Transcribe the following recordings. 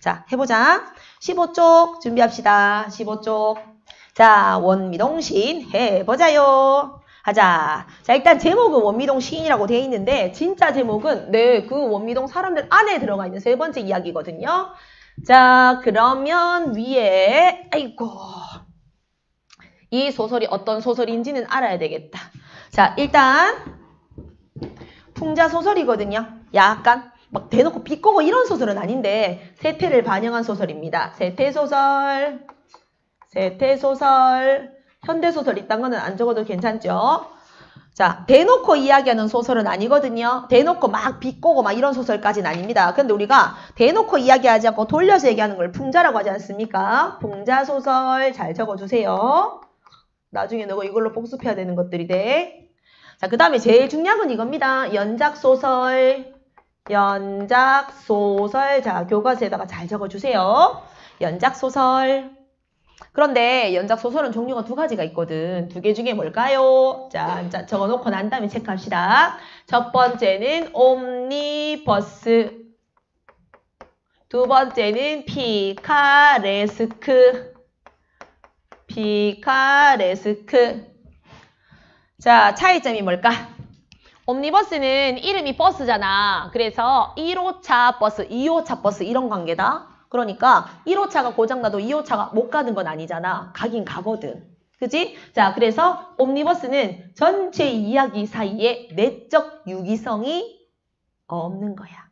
자, 해보자. 15쪽 준비합시다. 15쪽. 자, 원미동 시인 해보자요. 하자. 자, 일단 제목은 원미동 시인이라고 되어 있는데 진짜 제목은 네, 그 원미동 사람들 안에 들어가 있는 세 번째 이야기거든요. 자, 그러면 위에 아이고. 이 소설이 어떤 소설인지는 알아야 되겠다. 자, 일단 풍자 소설이거든요. 약간 막 대놓고 비꼬고 이런 소설은 아닌데 세태를 반영한 소설입니다. 세태 소설, 세태 소설, 현대 소설 이딴 거는 안 적어도 괜찮죠? 자, 대놓고 이야기하는 소설은 아니거든요. 대놓고 막 비꼬고 막 이런 소설까지는 아닙니다. 근데 우리가 대놓고 이야기하지 않고 돌려서 얘기하는 걸 풍자라고 하지 않습니까? 풍자 소설 잘 적어주세요. 나중에 너가 이걸로 복습해야 되는 것들이 돼. 자, 그 다음에 제일 중요한 건 이겁니다. 연작 소설, 연작 소설. 자, 교과서에다가 잘 적어주세요. 연작 소설. 그런데 연작 소설은 종류가 두 가지가 있거든. 두 개 중에 뭘까요? 자, 자, 적어놓고 난 다음에 체크합시다. 첫 번째는 옴니버스. 두 번째는 피카레스크. 피카레스크. 자, 차이점이 뭘까? 옴니버스는 이름이 버스잖아. 그래서 1호차 버스, 2호차 버스 이런 관계다. 그러니까 1호차가 고장나도 2호차가 못 가는 건 아니잖아. 가긴 가거든. 그지? 자, 그래서 옴니버스는 전체 이야기 사이에 내적 유기성이 없는 거야.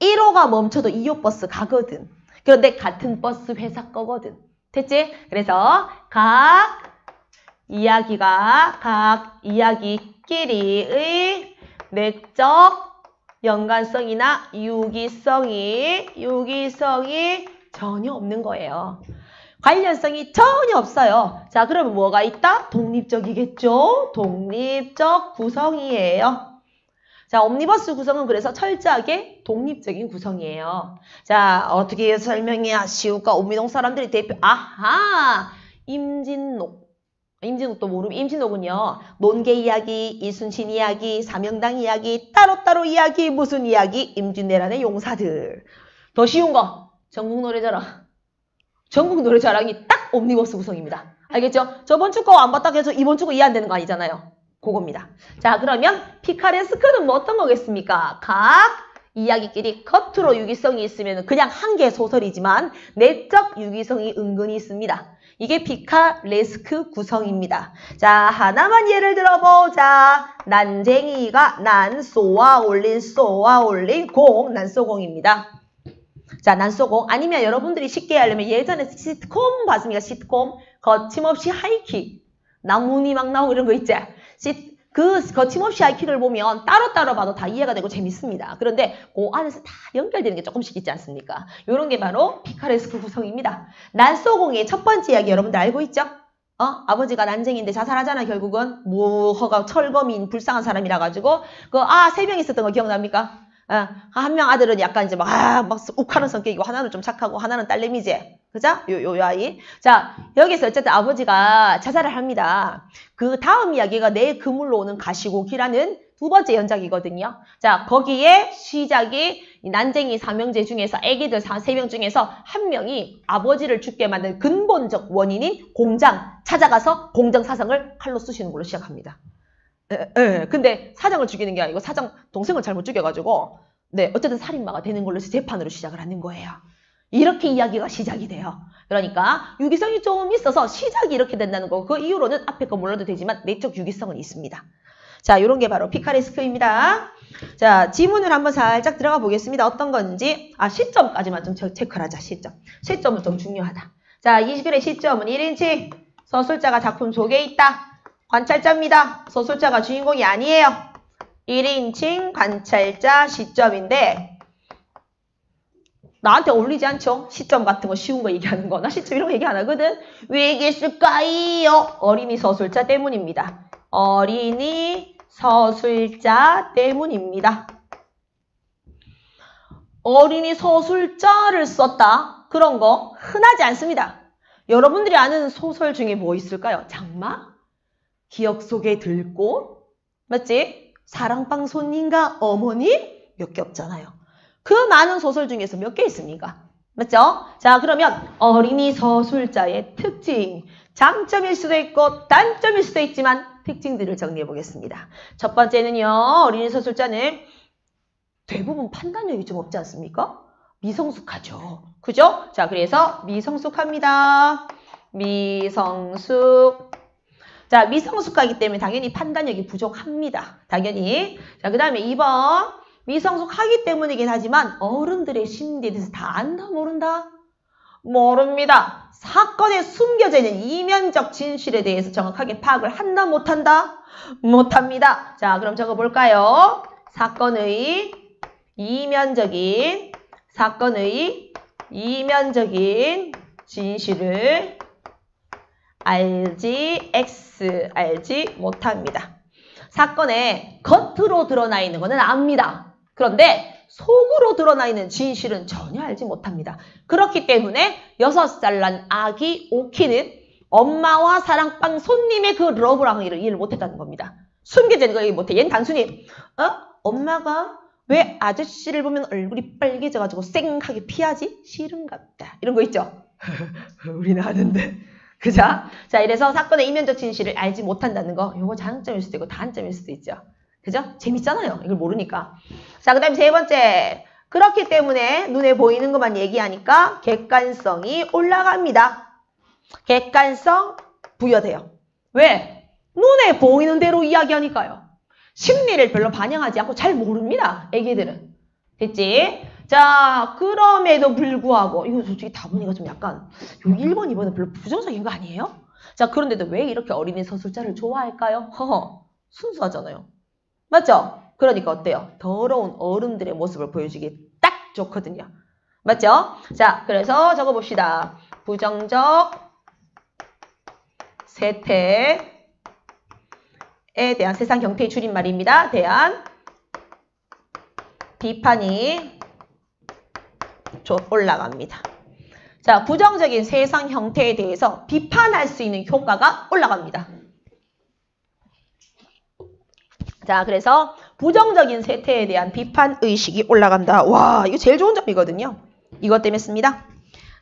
1호가 멈춰도 2호 버스 가거든. 그런데 같은 버스 회사 거거든. 됐지? 그래서 각 이야기가 각 이야기끼리의 내적 연관성이나 유기성이 유기성이 전혀 없는 거예요. 관련성이 전혀 없어요. 자, 그러면 뭐가 있다? 독립적이겠죠? 독립적 구성이에요. 자, 옴니버스 구성은 그래서 철저하게 독립적인 구성이에요. 자, 어떻게 설명해야 쉬울까? 오미동 사람들이 대표, 아하! 임진록. 임진록도 모르면 임진록은요. 논계 이야기, 이순신 이야기, 사명당 이야기, 따로따로 이야기, 무슨 이야기, 임진왜란의 용사들. 더 쉬운 거, 전국 노래자랑. 전국 노래자랑이 딱 옴니버스 구성입니다. 알겠죠? 저번 주 거 안 봤다고 해서 이번 주 거 이해 안 되는 거 아니잖아요. 그겁니다. 자, 그러면 피카레스크는 뭐 어떤 거겠습니까? 각 이야기끼리 겉으로 유기성이 있으면 그냥 한 개의 소설이지만 내적 유기성이 은근히 있습니다. 이게 피카레스크 구성입니다. 자, 하나만 예를 들어보자. 난쟁이가 난 쏘아 올린 쏘아 올린 공, 난쏘공입니다. 자, 난쏘공. 아니면 여러분들이 쉽게 하려면 예전에 시트콤 봤습니까? 시트콤. 거침없이 하이킥. 나무니 막 나오고 이런 거 있지? 시- 그 거침없이 하이킥을 보면 따로따로 봐도 다 이해가 되고 재밌습니다. 그런데 그 안에서 다 연결되는 게 조금씩 있지 않습니까? 이런 게 바로 피카레스크 구성입니다. 난쏘공의 첫 번째 이야기 여러분들 알고 있죠? 어? 아버지가 난쟁인데 자살하잖아 결국은 무허가 철거민 불쌍한 사람이라 가지고 그 아 세 명 있었던 거 기억납니까? 어, 한명 아들은 약간 이제 막, 아, 막 욱하는 성격이고, 하나는 좀 착하고, 하나는 딸내미지. 그죠? 요, 요, 요 아이. 자, 여기서 어쨌든 아버지가 자살을 합니다. 그 다음 이야기가 내 그물로 오는 가시고기라는 두 번째 연작이거든요. 자, 거기에 시작이 이 난쟁이 사명제 중에서 애기들 사- 세명 중에서 한 명이 아버지를 죽게 만든 근본적 원인인 공장 찾아가서 공장 사장을 칼로 쑤시는 걸로 시작합니다. 에, 에, 근데 사장을 죽이는 게 아니고 사장 동생을 잘못 죽여가지고 네 어쨌든 살인마가 되는 걸로 재판으로 시작을 하는 거예요. 이렇게 이야기가 시작이 돼요. 그러니까 유기성이 좀 있어서 시작이 이렇게 된다는 거. 그 이후로는 앞에 거 몰라도 되지만 내적 유기성은 있습니다. 자, 이런 게 바로 피카레스크입니다. 자, 지문을 한번 살짝 들어가 보겠습니다. 어떤 건지. 아, 시점까지만 좀 체- 체크를 하자, 시점. 시점은 좀 중요하다. 자, 이 글의 시점은 1인치. 서술자가 작품 속에 있다. 관찰자입니다. 서술자가 주인공이 아니에요. 1인칭 관찰자 시점인데 나한테 어울리지 않죠? 시점 같은 거 쉬운 거 얘기하는 거. 나 시점 이런 거 얘기 안 하거든. 왜 얘기했을까요? 어린이 서술자 때문입니다. 어린이 서술자 때문입니다. 어린이 서술자를 썼다. 그런 거 흔하지 않습니다. 여러분들이 아는 소설 중에 뭐 있을까요? 장마? 기억 속에 들꽃? 맞지? 사랑방 손님과 어머니? 몇 개 없잖아요. 그 많은 소설 중에서 몇 개 있습니까? 맞죠? 자, 그러면 어린이 서술자의 특징. 장점일 수도 있고 단점일 수도 있지만 특징들을 정리해 보겠습니다. 첫 번째는요. 어린이 서술자는 대부분 판단력이 좀 없지 않습니까? 미성숙하죠. 그죠? 자, 그래서 미성숙합니다. 미성숙. 자, 미성숙하기 때문에 당연히 판단력이 부족합니다. 당연히. 자, 그 다음에 2번. 미성숙하기 때문이긴 하지만 어른들의 심리에 대해서 다 안다, 모른다? 모릅니다. 사건에 숨겨져 있는 이면적 진실에 대해서 정확하게 파악을 한다, 못한다? 못합니다. 자, 그럼 적어볼까요? 사건의 이면적인, 사건의 이면적인 진실을 알지, X, 알지 못합니다. 사건에 겉으로 드러나 있는 것은 압니다. 그런데 속으로 드러나 있는 진실은 전혀 알지 못합니다. 그렇기 때문에 6살 난 아기 오키는 엄마와 사랑방 손님의 그 러브랑이를 이해를 못했다는 겁니다. 숨겨져 있는 걸 못해. 얘는 단순히 어? 엄마가 왜 아저씨를 보면 얼굴이 빨개져가지고 쌩하게 피하지? 싫은갑다. 이런 거 있죠? 우리는 아는데. 그죠? 자, 이래서 사건의 이면적 진실을 알지 못한다는 거, 요거 장점일 수도 있고 단점일 수도 있죠. 그죠? 재밌잖아요. 이걸 모르니까. 자, 그 다음에 세 번째. 그렇기 때문에 눈에 보이는 것만 얘기하니까 객관성이 올라갑니다. 객관성 부여돼요. 왜? 눈에 보이는 대로 이야기하니까요. 심리를 별로 반영하지 않고 잘 모릅니다. 애기들은. 됐지? 자, 그럼에도 불구하고, 이거 솔직히 다 보니까 좀 약간, 요 1번, 2번은 별로 부정적인 거 아니에요? 자, 그런데도 왜 이렇게 어린이 서술자를 좋아할까요? 허허, 순수하잖아요. 맞죠? 그러니까 어때요? 더러운 어른들의 모습을 보여주기 딱 좋거든요. 맞죠? 자, 그래서 적어봅시다. 부정적 세태에 대한 세상 경태의 줄임말입니다. 대한 비판이 올라갑니다. 자, 부정적인 세상 형태에 대해서 비판할 수 있는 효과가 올라갑니다. 자, 그래서 부정적인 세태에 대한 비판 의식이 올라간다. 와, 이거 제일 좋은 점이거든요. 이것 때문에 씁니다.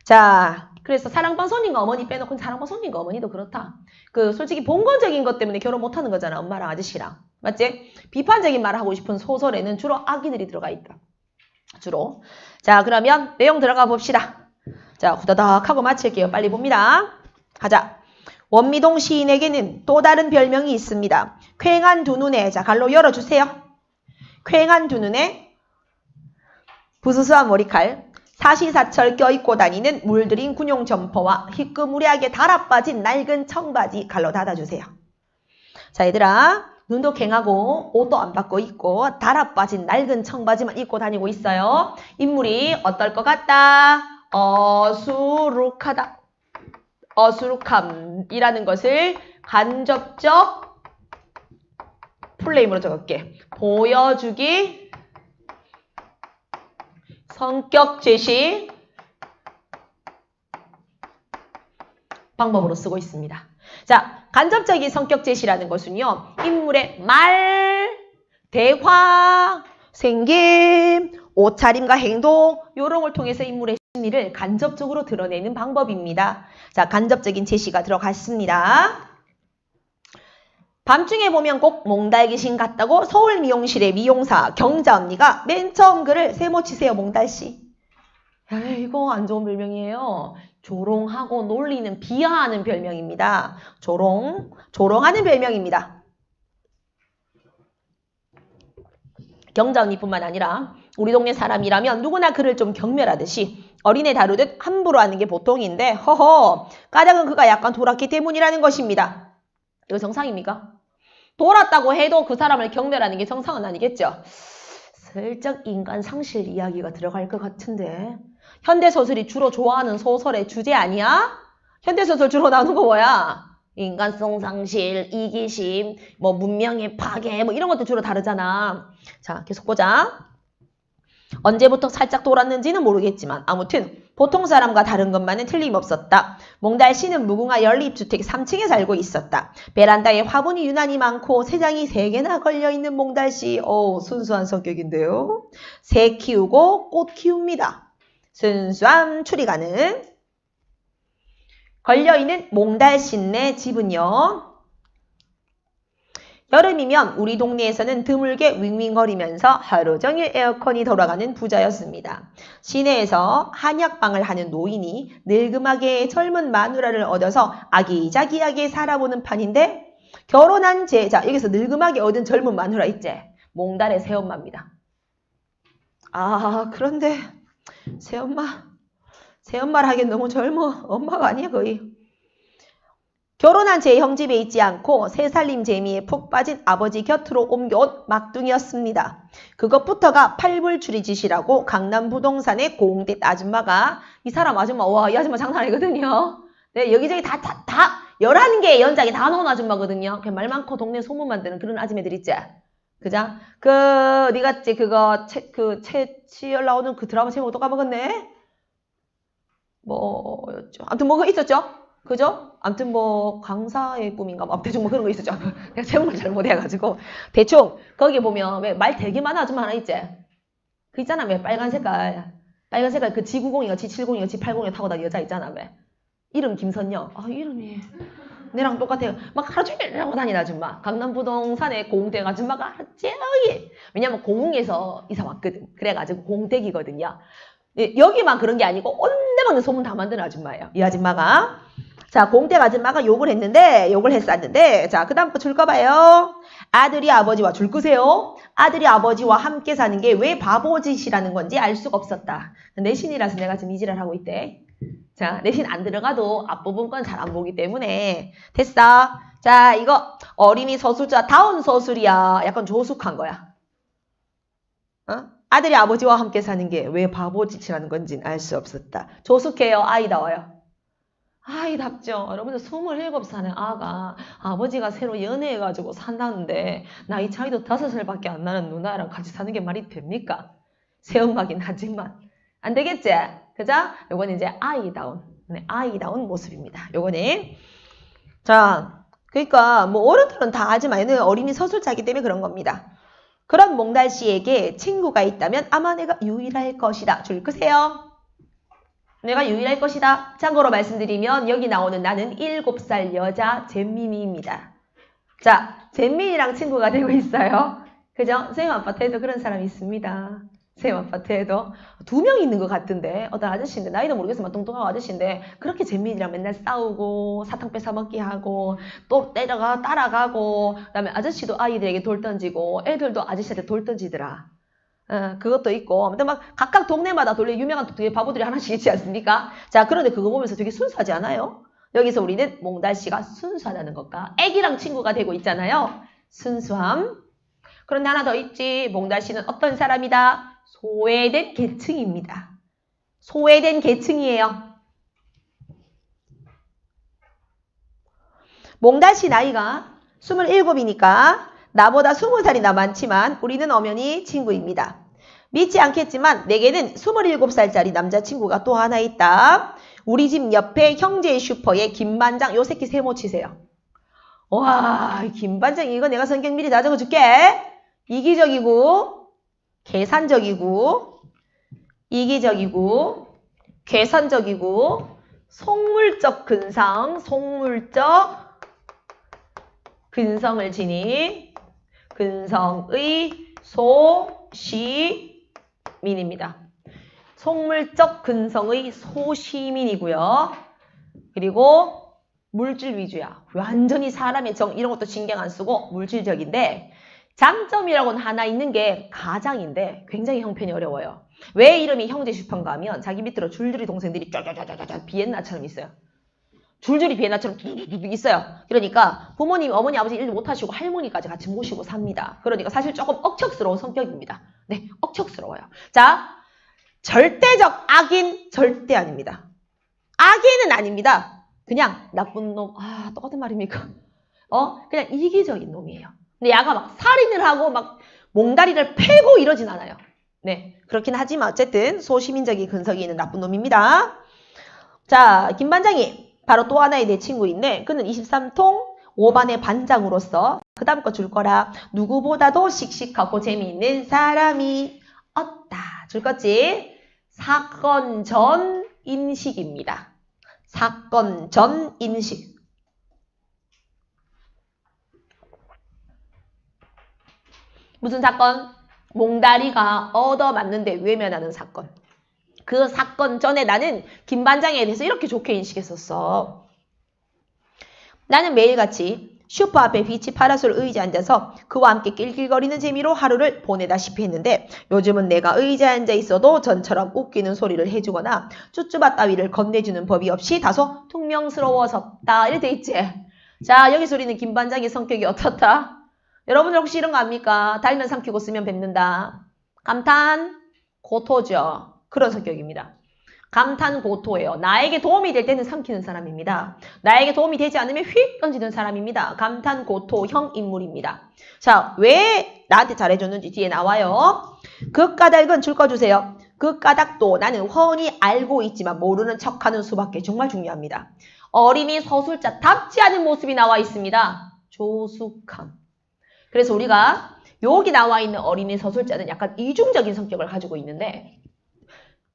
자, 그래서 사랑방 손님과 어머니 빼놓고 사랑방 손님과 어머니도 그렇다. 그 솔직히 본건적인 것 때문에 결혼 못하는 거잖아. 엄마랑 아저씨랑. 맞지? 비판적인 말을 하고 싶은 소설에는 주로 아기들이 들어가 있다. 주로. 자, 그러면 내용 들어가 봅시다. 자, 후다닥 하고 마칠게요. 빨리 봅니다. 가자. 원미동 시인에게는 또 다른 별명이 있습니다. 쾌한 두 눈에, 자, 갈로 열어주세요. 쾌한 두 눈에 부스스한 머리칼, 사시사철 껴입고 다니는 물들인 군용 점퍼와 희끄무리하게 달아빠진 낡은 청바지 갈로 닫아주세요. 자, 얘들아. 눈도 갱하고 옷도 안 받고 있고 달아빠진 낡은 청바지만 입고 다니고 있어요. 인물이 어떨 것 같다? 어수룩하다. 어수룩함이라는 것을 간접적 플레임으로 적을게. 보여주기, 성격 제시 방법으로 쓰고 있습니다. 자, 간접적인 성격 제시라는 것은요. 인물의 말, 대화, 생김, 옷차림과 행동 요런 걸 통해서 인물의 심리를 간접적으로 드러내는 방법입니다. 자, 간접적인 제시가 들어갔습니다. 밤중에 보면 꼭 몽달 귀신 같다고 서울 미용실의 미용사 경자 언니가 맨 처음 글을 세모 치세요 몽달씨. 야, 이거 안 좋은 별명이에요. 조롱하고 놀리는 비하하는 별명입니다. 조롱, 조롱하는 별명입니다. 경자 언니뿐만 아니라 우리 동네 사람이라면 누구나 그를 좀 경멸하듯이 어린애 다루듯 함부로 하는 게 보통인데 허허 까닭은 그가 약간 돌았기 때문이라는 것입니다. 이거 정상입니까? 돌았다고 해도 그 사람을 경멸하는 게 정상은 아니겠죠? 슬쩍 인간 상실 이야기가 들어갈 것 같은데 현대소설이 주로 좋아하는 소설의 주제 아니야? 현대소설 주로 나오는 거 뭐야? 인간성 상실, 이기심, 뭐 문명의 파괴 뭐 이런 것도 주로 다르잖아. 자 계속 보자. 언제부터 살짝 돌았는지는 모르겠지만 아무튼 보통 사람과 다른 것만은 틀림없었다. 몽달 씨는 무궁화 연립주택 3층에 살고 있었다. 베란다에 화분이 유난히 많고 새장이 3개나 걸려있는 몽달 씨. 오 순수한 성격인데요. 새 키우고 꽃 키웁니다. 순수함 추리 가능. 걸려있는 몽달신네 집은요. 여름이면 우리 동네에서는 드물게 윙윙거리면서 하루 종일 에어컨이 돌아가는 부자였습니다. 시내에서 한약방을 하는 노인이 늙음하게 젊은 마누라를 얻어서 아기자기하게 살아보는 판인데 결혼한 제, 자 여기서 늙음하게 얻은 젊은 마누라 있지? 몽달의 새엄마입니다. 아 그런데 새엄마 새엄마를 하기엔 너무 젊어 엄마가 아니야 거의 결혼한 제 형집에 있지 않고 새살림 재미에 푹 빠진 아버지 곁으로 옮겨온 막둥이였습니다. 그것부터가 팔불출이짓이라고 강남 부동산의 공대 아줌마가 이 사람 아줌마 와 이 아줌마 장난 아니거든요. 네 여기저기 다 다다 11개의 연장이 다 나온 아줌마거든요. 말 많고 동네 소문 만드는 그런 아줌매들 있지. 그죠? 그 니가 지 그거 채 그 채치열 나오는 그 드라마 제목 또 까먹었네. 뭐였죠? 아무튼 뭐가 있었죠? 그죠? 아무튼 뭐 강사의 꿈인가 뭐 대충 뭐 그런 거 있었죠. 내가 제목을 잘 못해가지고. 대충 거기 보면 왜 말 되게 많은 아줌마 하나 있지? 그 있잖아 왜 빨간 색깔. 빨간 색깔 그 G90이가 G70이가 G80이 타고 다니는 여자 있잖아 왜. 이름 김선영 아 이름이 내랑 똑같아요. 막 하루 종일 하고 다니는 아줌마. 강남 부동산의 공댁 아줌마가 하루 종일. 왜냐면 공웅에서 이사 왔거든. 그래가지고 공댁이거든요. 예, 여기만 그런 게 아니고 온데만데 소문 다 만드는 아줌마예요. 이 아줌마가 자, 공댁 아줌마가 욕을 했는데, 욕을 했었는데, 자, 그 다음 거줄거 봐요. 아들이 아버지와 줄 거세요. 아들이 아버지와 함께 사는 게 왜 바보짓이라는 건지 알 수가 없었다. 내 신이라서 내가 지금 이지랄 하고 있대. 자, 내 신 안 들어가도 앞부분 건 잘 안 보기 때문에. 됐어. 자, 이거 어린이 서술자 다운 서술이야. 약간 조숙한 거야. 어? 아들이 아버지와 함께 사는 게 왜 바보짓이라는 건지 알수 없었다. 조숙해요. 아이다워요. 아이답죠. 여러분들 27살의 아가 아버지가 새로 연애해가지고 산다는데 나이 차이도 5살밖에 안 나는 누나랑 같이 사는 게 말이 됩니까? 새엄마긴 하지만 안 되겠지? 그죠? 요거는 이제 아이다운 네, 아이다운 모습입니다. 요거는 자 그러니까 뭐 어른들은 다 하지만 얘는 어린이 서술자이기 때문에 그런 겁니다. 그런 몽달 씨에게 친구가 있다면 아마 내가 유일할 것이다. 줄 거세요. 내가 유일할 것이다. 참고로 말씀드리면 여기 나오는 나는 7살 여자 잼민이입니다. 자, 잼민이랑 친구가 되고 있어요. 그죠? 선생님 아파트에도 그런 사람이 있습니다. 선생님 아파트에도 두 명 있는 것 같은데 어떤 아저씨인데 나이도 모르겠지만 뚱뚱한 아저씨인데 그렇게 잼민이랑 맨날 싸우고 사탕 뺏어 먹기 하고 또 때려가 따라가고 그다음에 아저씨도 아이들에게 돌 던지고 애들도 아저씨한테 돌 던지더라. 어, 그것도 있고 아무튼 막 각각 동네마다 돌려 유명한 되게 바보들이 하나씩 있지 않습니까? 자 그런데 그거 보면서 되게 순수하지 않아요? 여기서 우리는 몽달씨가 순수하다는 것과 애기랑 친구가 되고 있잖아요. 순수함. 그런데 하나 더 있지. 몽달씨는 어떤 사람이다? 소외된 계층입니다. 소외된 계층이에요. 몽달씨 나이가 27이니까 나보다 20살이나 많지만 우리는 엄연히 친구입니다. 믿지 않겠지만 내게는 27살짜리 남자친구가 또 하나 있다. 우리 집 옆에 형제 슈퍼의 김반장 요 새끼 세모 치세요. 와 김반장 이거 내가 성경 미리 다 적어줄게. 이기적이고 계산적이고 이기적이고 계산적이고 속물적 근성 속물적 근성을 지닌 근성의 소시민입니다. 속물적 근성의 소시민이고요. 그리고 물질 위주야. 완전히 사람의 정 이런 것도 신경 안 쓰고 물질적인데 장점이라고는 하나 있는 게 가장인데 굉장히 형편이 어려워요. 왜 이름이 형제 슈퍼인가 하면 자기 밑으로 줄줄이 동생들이 쫙쫙쫙쫙 비엔나처럼 있어요. 줄줄이 비엔나처럼 뚝뚝뚝 있어요. 그러니까 부모님, 어머니, 아버지 일 못하시고 할머니까지 같이 모시고 삽니다. 그러니까 사실 조금 억척스러운 성격입니다. 네, 억척스러워요. 자, 절대적 악인 절대 아닙니다. 악인은 아닙니다. 그냥 나쁜 놈, 아, 똑같은 말입니까? 어, 그냥 이기적인 놈이에요. 근데 야가 막 살인을 하고 막 몽다리를 패고 이러진 않아요. 네, 그렇긴 하지만 어쨌든 소시민적인 근성이 있는 나쁜 놈입니다. 자, 김 반장이 바로 또 하나의 내 친구인데 그는 23통 5반의 반장으로서 그 다음 거 줄 거라 누구보다도 씩씩하고 재미있는 사람이 없다. 줄 거지? 사건 전 인식입니다. 사건 전 인식. 무슨 사건? 몽다리가 얻어맞는데 외면하는 사건. 그 사건 전에 나는 김 반장에 대해서 이렇게 좋게 인식했었어. 나는 매일같이 슈퍼 앞에 비치 파라솔 의자 앉아서 그와 함께 낄낄거리는 재미로 하루를 보내다시피 했는데 요즘은 내가 의자에 앉아 있어도 전처럼 웃기는 소리를 해주거나 쭈쭈바 따위를 건네주는 법이 없이 다소 퉁명스러워졌다. 이렇게 돼 있지. 자 여기서 우리는 김 반장의 성격이 어떻다? 여러분들 혹시 이런 거 압니까? 달면 삼키고 쓰면 뱉는다. 감탄, 고토죠. 그런 성격입니다. 감탄 고토예요. 나에게 도움이 될 때는 삼키는 사람입니다. 나에게 도움이 되지 않으면 휙 던지는 사람입니다. 감탄 고토형 인물입니다. 자, 왜 나한테 잘해줬는지 뒤에 나와요. 그 까닭은 줄거 주세요. 그 까닭도 나는 훤히 알고 있지만 모르는 척하는 수밖에 정말 중요합니다. 어린이 서술자 답지 않은 모습이 나와 있습니다. 조숙함. 그래서 우리가 여기 나와 있는 어린이 서술자는 약간 이중적인 성격을 가지고 있는데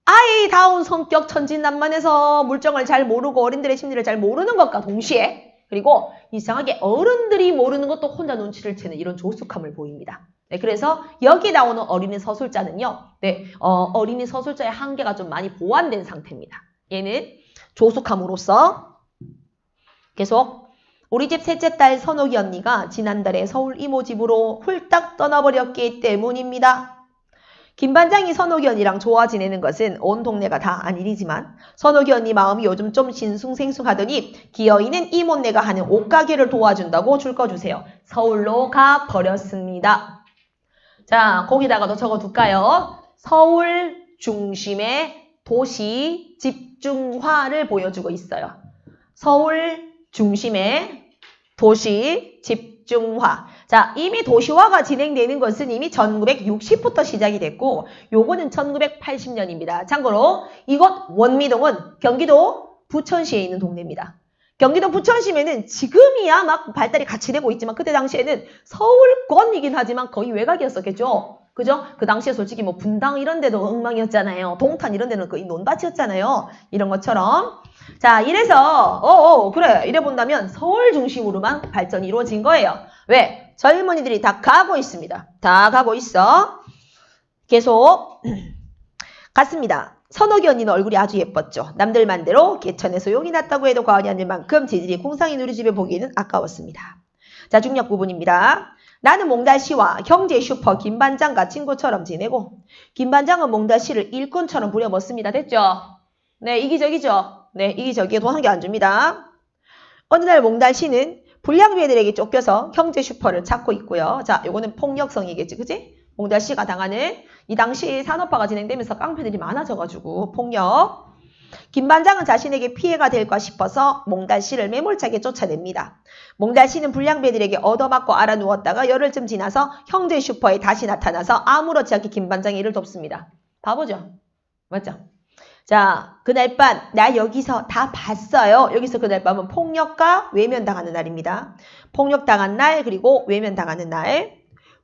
아이다운 성격 천진난만해서 물정을 잘 모르고 어린들의 심리를 잘 모르는 것과 동시에 그리고 이상하게 어른들이 모르는 것도 혼자 눈치를 채는 이런 조숙함을 보입니다. 네, 그래서 여기 나오는 어린이 서술자는요. 네, 어, 린이 서술자의 한계가 좀 많이 보완된 상태입니다. 얘는 조숙함으로써 계속 우리 집 셋째 딸 선옥이 언니가 지난달에 서울 이모 집으로 훌딱 떠나버렸기 때문입니다. 김 반장이 언니랑 좋아 지내는 것은 온 동네가 다 아니리지만 선옥이 언니 마음이 요즘 좀 신숭생숭하더니 기어이는 이모네가 하는 옷가게를 도와준다고 줄거 주세요. 서울로 가 버렸습니다. 자, 거기다가도 적어둘까요? 서울 중심의 도시 집중화를 보여주고 있어요. 서울 중심의 도시 집중화. 자, 이미 도시화가 진행되는 것은 이미 1960부터 시작이 됐고 요거는 1980년입니다. 참고로 이곳 원미동은 경기도 부천시에 있는 동네입니다. 경기도 부천시면은 지금이야 막 발달이 같이 되고 있지만 그때 당시에는 서울권이긴 하지만 거의 외곽이었었겠죠. 그죠? 그 당시에 솔직히 뭐 분당 이런 데도 엉망이었잖아요. 동탄 이런 데는 거의 논밭이었잖아요. 이런 것처럼. 자, 이래서 어어 그래 이래 본다면 서울 중심으로만 발전이 이루어진 거예요. 왜? 젊은이들이 다 가고 있습니다. 다 가고 있어. 계속 갔습니다. 선옥이 언니는 얼굴이 아주 예뻤죠. 남들 만대로 개천에 소용이 났다고 해도 과언이 아닐 만큼 재질이 공상이 누리집에 보기에는 아까웠습니다. 자, 중력 부분입니다. 나는 몽달씨와 형제 슈퍼 김반장과 친구처럼 지내고 김반장은 몽달씨를 일꾼처럼 부려먹습니다. 됐죠? 네, 이기적이죠? 네, 이기적이에 돈한 개 안 줍니다. 어느 날 몽달씨는 불량배들에게 쫓겨서 형제 슈퍼를 찾고 있고요. 자, 요거는 폭력성이겠지, 그지? 몽달 씨가 당하는 이 당시 산업화가 진행되면서 깡패들이 많아져가지고 폭력. 김 반장은 자신에게 피해가 될까 싶어서 몽달 씨를 매몰차게 쫓아냅니다. 몽달 씨는 불량배들에게 얻어맞고 알아누웠다가 열흘쯤 지나서 형제 슈퍼에 다시 나타나서 아무렇지 않게 김 반장의 일을 돕습니다. 바보죠? 맞죠? 자, 그날 밤, 나 여기서 다 봤어요. 여기서 그날 밤은 폭력과 외면당하는 날입니다. 폭력당한 날, 그리고 외면당하는 날.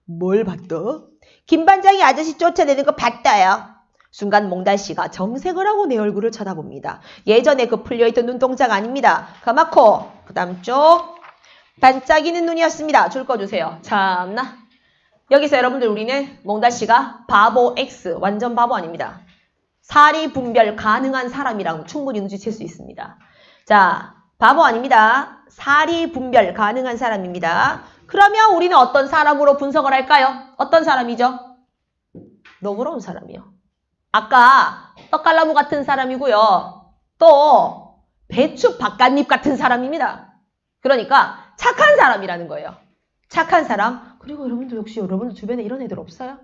뭘 봤더? 김반장이 아저씨 쫓아내는 거 봤다요. 순간 몽달씨가 정색을 하고 내 얼굴을 쳐다봅니다. 예전에 그 풀려있던 눈동자가 아닙니다. 가마코, 그 다음 쪽, 반짝이는 눈이었습니다. 줄 거 주세요. 참나. 여기서 여러분들 우리는 몽달씨가 바보 X, 완전 바보 아닙니다. 사리 분별 가능한 사람이랑 충분히 눈치챌 수 있습니다. 자, 바보 아닙니다. 사리 분별 가능한 사람입니다. 그러면 우리는 어떤 사람으로 분석을 할까요? 어떤 사람이죠? 너그러운 사람이요. 아까 떡갈나무 같은 사람이고요. 또 배추 바깥잎 같은 사람입니다. 그러니까 착한 사람이라는 거예요. 착한 사람. 그리고 여러분들 혹시 여러분들 주변에 이런 애들 없어요?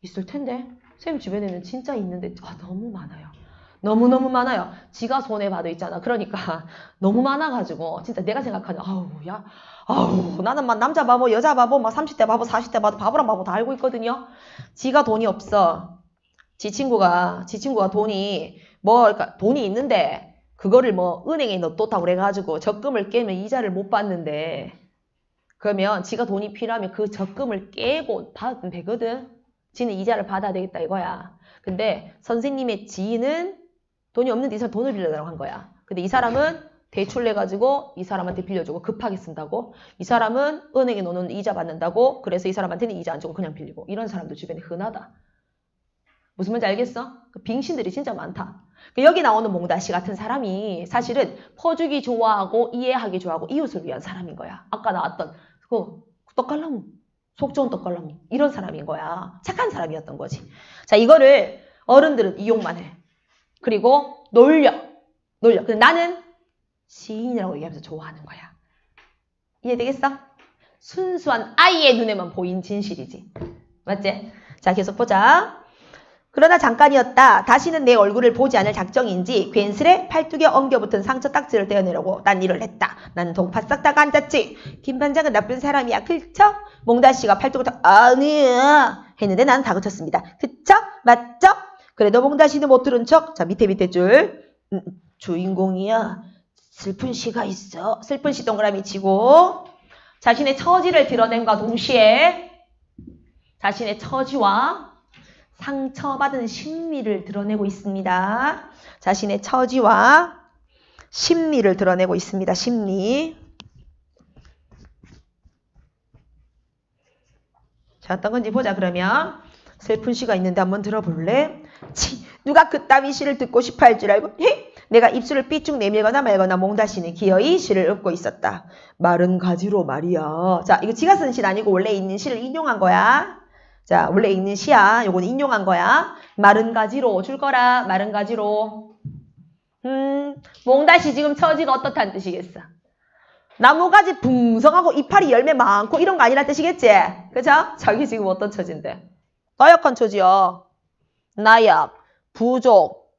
있을 텐데. 쌤 주변에는 진짜 있는데 아, 너무 많아요. 너무너무 많아요. 지가 손해받아 있잖아. 그러니까 너무 많아가지고 진짜 내가 생각하는 아우 야 아우 나는 막 남자 바보 여자 바보 막 30대 바보 40대 바보 바보랑 바보 다 알고 있거든요. 지가 돈이 없어. 지 친구가 지 친구가 돈이 뭐 그러니까 돈이 있는데 그거를 뭐 은행에 넣었다고 그래가지고 적금을 깨면 이자를 못 받는데 그러면 지가 돈이 필요하면 그 적금을 깨고 받으면 되거든. 지는 이자를 받아야 되겠다 이거야. 근데 선생님의 지인은 돈이 없는데 이 사람 돈을 빌려달라고 한 거야. 근데 이 사람은 대출 내가지고 이 사람한테 빌려주고 급하게 쓴다고. 이 사람은 은행에 놓는 이자 받는다고. 그래서 이 사람한테는 이자 안 주고 그냥 빌리고. 이런 사람도 주변에 흔하다. 무슨 말인지 알겠어? 그 빙신들이 진짜 많다. 그 여기 나오는 몽다씨 같은 사람이 사실은 퍼주기 좋아하고 이해하기 좋아하고 이웃을 위한 사람인 거야. 아까 나왔던 그 떡갈나무, 속 좋은 떡갈나무 이런 사람인 거야. 착한 사람이었던 거지. 자 이거를 어른들은 이용만 해. 그리고 놀려, 놀려. 근데 나는 시인이라고 얘기하면서 좋아하는 거야. 이해되겠어? 순수한 아이의 눈에만 보인 진실이지. 맞지? 자 계속 보자. 그러나 잠깐이었다. 다시는 내 얼굴을 보지 않을 작정인지 괜스레 팔뚝에 엉겨붙은 상처 딱지를 떼어내려고 난 일을 했다. 나는 동파 싹 다가 앉았지. 김 반장은 나쁜 사람이야. 그쵸? 몽다씨가 팔뚝을 딱 아니야 했는데 나는 다그쳤습니다. 그쵸? 맞죠? 그래도 몽다씨는 못 들은 척. 자 밑에 밑에 줄. 음, 주인공이야. 슬픈 시가 있어. 슬픈 시 동그라미 치고 자신의 처지를 드러낸과 동시에 자신의 처지와 상처받은 심리를 드러내고 있습니다. 자신의 처지와 심리를 드러내고 있습니다. 심리. 자, 어떤 건지 보자, 그러면. 슬픈 시가 있는데 한번 들어볼래? 치, 누가 그따위 시를 듣고 싶어 할 줄 알고, 헤? 내가 입술을 삐쭉 내밀거나 말거나 몽다시는 기어이 시를 읊고 있었다. 마른 가지로 말이야. 자, 이거 지가 쓴 시는 아니고 원래 있는 시를 인용한 거야. 자, 원래 있는 시야. 요건 인용한 거야. 마른 가지로 줄 거라. 마른 가지로. 음, 몽다시 지금 처지가 어떻다는 뜻이겠어? 나무가지 붕성하고 이파리 열매 많고 이런 거 아니란 뜻이겠지? 그죠? 자기 지금 어떤 처지인데? 나약한 처지야. 나약, 부족.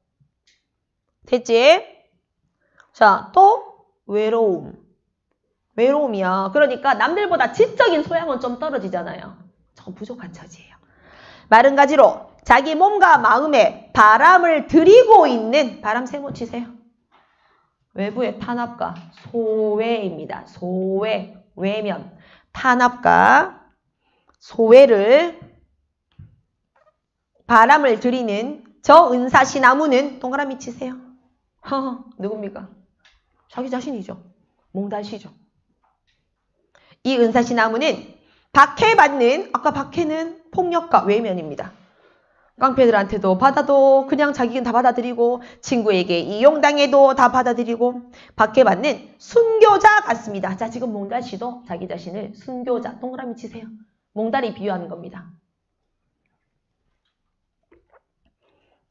됐지? 자, 또 외로움. 외로움이야. 그러니까 남들보다 지적인 소양은 좀 떨어지잖아요. 저 부족한 처지예요. 마른 가지로 자기 몸과 마음에 바람을 들이고 있는 바람 세모 치세요. 외부의 탄압과 소외입니다. 소외, 외면, 탄압과 소외를 바람을 들이는 저 은사시 나무는 동그라미 치세요. 허, 누굽니까? 자기 자신이죠. 몽달씨죠. 이 은사시 나무는 박해받는 아까 박해는 폭력과 외면입니다. 깡패들한테도 받아도 그냥 자기는 다 받아들이고 친구에게 이용당해도 다 받아들이고 박해받는 순교자 같습니다. 자 지금 몽달 씨도 자기 자신을 순교자 동그라미 치세요. 몽달이 비유하는 겁니다.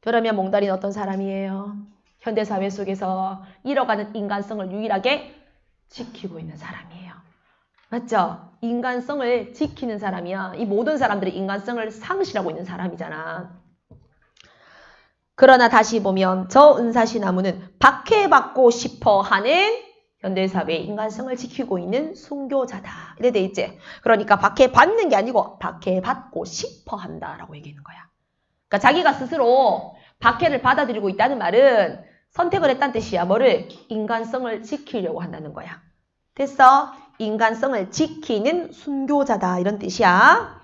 그러면 몽달이는 어떤 사람이에요? 현대사회 속에서 잃어가는 인간성을 유일하게 지키고 있는 사람이에요. 맞죠? 인간성을 지키는 사람이야. 이 모든 사람들이 인간성을 상실하고 있는 사람이잖아. 그러나 다시 보면 저 은사시 나무는 박해받고 싶어 하는 현대사회의 인간성을 지키고 있는 순교자다. 이래 돼 있지. 그러니까 박해받는 게 아니고 박해받고 싶어 한다라고 얘기하는 거야. 그러니까 자기가 스스로 박해를 받아들이고 있다는 말은 선택을 했다는 뜻이야. 뭐를? 인간성을 지키려고 한다는 거야. 됐어? 인간성을 지키는 순교자다. 이런 뜻이야.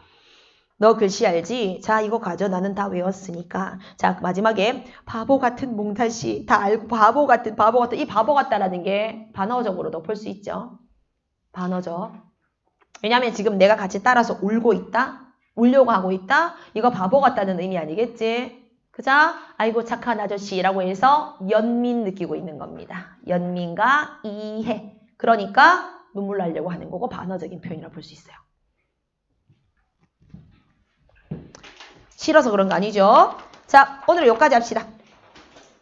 너 글씨 알지? 자, 이거 가져. 나는 다 외웠으니까. 자, 마지막에 바보 같은 몽탈씨. 다 알고 바보 같은, 바보 같은. 이 바보 같다라는 게 반어적으로도 볼 수 있죠. 반어적. 왜냐면 지금 내가 같이 따라서 울고 있다? 울려고 하고 있다? 이거 바보 같다는 의미 아니겠지? 그죠? 아이고 착한 아저씨라고 해서 연민 느끼고 있는 겁니다. 연민과 이해. 그러니까 눈물 나려고 하는 거고 반어적인 표현이라 볼 수 있어요. 싫어서 그런 거 아니죠? 자, 오늘 여기까지 합시다.